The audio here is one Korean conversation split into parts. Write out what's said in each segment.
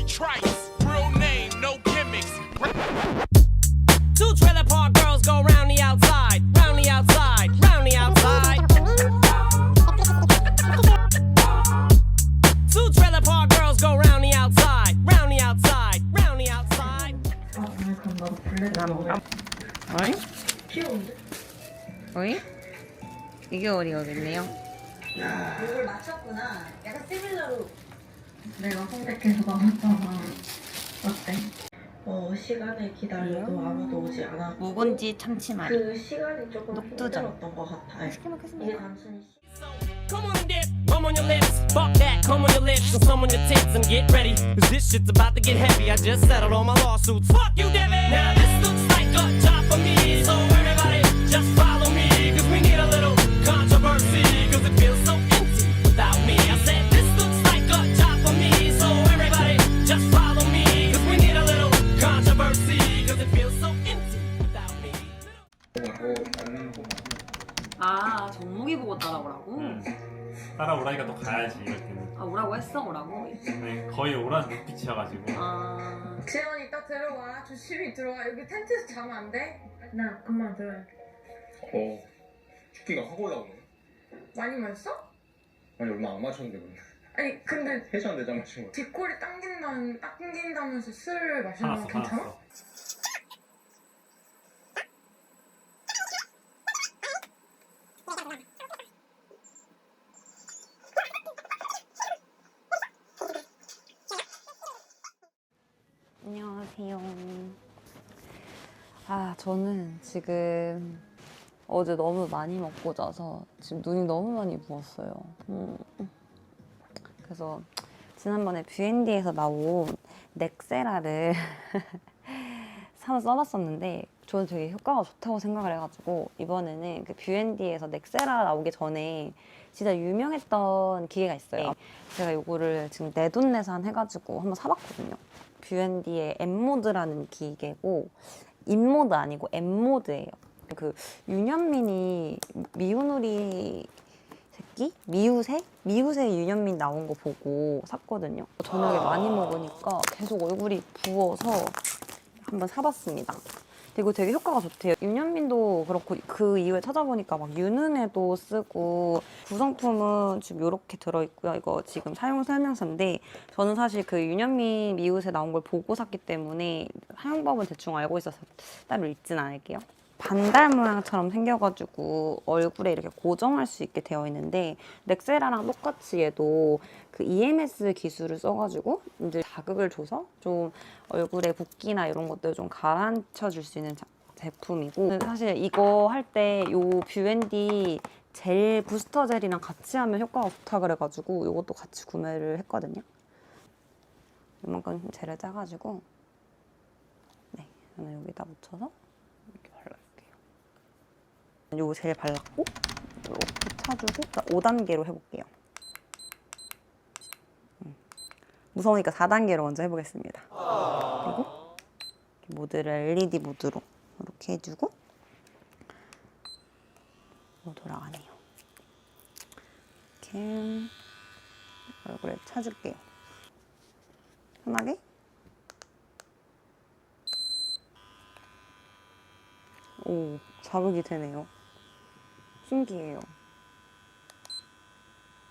be trice. Real name, no gimmicks. Two trailer park girls go round the outside, round the outside, round the outside. Two trailer park girls go round the outside, round the outside, round the outside. 아, 오늘 그럼 나도 블랙 먹어. 어이? 귀여운데? 어이? 이게 어디거든요? 이걸 맞췄구나. 약간 시밀러로. 내가 선택해서 나왔잖아. 어때? 어, 시간을 기다려도 아무도 오지 않았고 묵은지 참치말이 그 시간이 조금 녹두전. 힘들었던 것 같아요. 이게 단순히 시- Come on dip, come on your lips. Fuck that, come on your lips and some on your tits and get ready. Cause this shit's about to get heavy. I just settled all my lawsuits. Fuck you, Devin. Now this looks like a job for me. So everybody just follow 아 정목이 보고 따라오라고? 응. 따라오라니까 너 가야지 이렇게는 아 오라고 했어 오라고? 근데 거의 오란 눈빛이어가지고 아 지원 이따 들어와. 조심히 들어와. 여기 텐트에서 자면 안 돼? 나 그만 들어야겠다. 어 춥기가 확 올라오네 많이 마셨어? 아니 얼마 안 마셨는데 그럼 아니 근데 해잔 네잔 마신 거야 뒷골이 당긴다는 당긴다면서 술을 마시는 건 화났어 괜찮아? 화났어 안녕하세요. 아, 저는 지금 어제 너무 많이 먹고 자서 지금 눈이 너무 많이 부었어요. 음. 그래서 지난번에 뷰앤디에서 나온 넥세라를 사서 써봤었는데 저는 되게 효과가 좋다고 생각을 해가지고 이번에는 그 뷰앤디에서 넥세라 나오기 전에 진짜 유명했던 기계가 있어요. 제가 이거를 지금 내돈내산 해가지고 한번 사봤거든요. 뷰앤디의 M모드라는 기계고 인모드 아니고 M모드예요. 그 윤현민이 미우누리 새끼? 미우새? 미우새 윤현민 나온 거 보고 샀거든요. 저녁에 많이 먹으니까 계속 얼굴이 부어서 한번 사봤습니다. 그리고 되게 효과가 좋대요. 윤현민도 그렇고 그 이후에 찾아보니까 막 유는에도 쓰고 구성품은 지금 이렇게 들어있고요. 이거 지금 사용 설명서인데 저는 사실 그 윤현민 미우새 나온 걸 보고 샀기 때문에 사용법은 대충 알고 있어서 따로 읽진 않을게요. 반달 모양처럼 생겨가지고 얼굴에 이렇게 고정할 수 있게 되어 있는데 넥세라랑 똑같이 얘도 그 EMS 기술을 써가지고 이제 자극을 줘서 좀 얼굴에 붓기나 이런 것들 좀 가라앉혀 줄 수 있는 자- 제품이고 사실 이거 할 때 요 뷰앤디 젤 부스터 젤이랑 같이 하면 효과가 좋다 그래가지고 이것도 같이 구매를 했거든요. 이만큼 젤을 짜가지고 네 저는 여기다 묻혀서. 요거 젤 발랐고 이렇게 차주고 5단계로 해볼게요. 음. 무서우니까 4단계로 먼저 해보겠습니다. 그리고 모드를 LED 모드로 이렇게 해주고 뭐 돌아가네요. 이렇게 얼굴에 차줄게요. 편하게 오 자극이 되네요. 신기해요.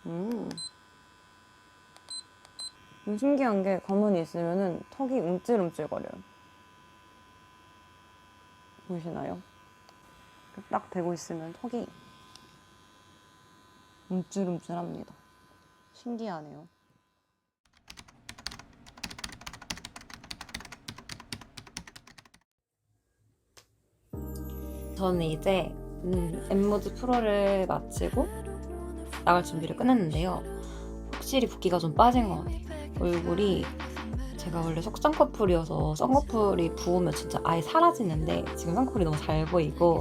음. 음, 신기한 게 가만히 있으면은 턱이 움찔움찔거려요. 보이시나요? 딱 대고 있으면 턱이 움찔움찔합니다. 신기하네요. 저는 이제 음, 엠모드 프로를 마치고 나갈 준비를 끝냈는데요. 확실히 붓기가 좀 빠진 것 같아요. 얼굴이 제가 원래 속쌍 커플이어서 쌍꺼풀이 부으면 진짜 아예 사라지는데 지금 쌍꺼풀이 너무 잘 보이고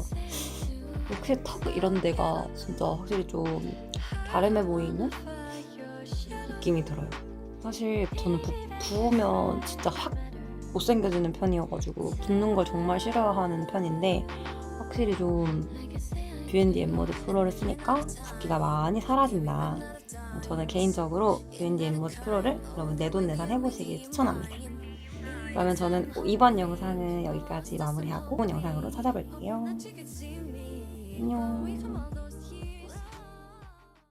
혹시 턱 이런 데가 진짜 확실히 좀 갸름해 보이는 느낌이 들어요. 사실 저는 부, 부으면 진짜 확 못생겨지는 편이어가지고 붓는 걸 정말 싫어하는 편인데 확실히 좀 뷰앤디 엠모드 프로를 쓰니까 붓기가 많이 사라진다. 저는 개인적으로 뷰앤디 엠모스 프로를 여러분 내돈내산 해보시길 추천합니다. 그러면 저는 이번 영상은 여기까지 마무리하고 영상으로 찾아볼게요. 안녕.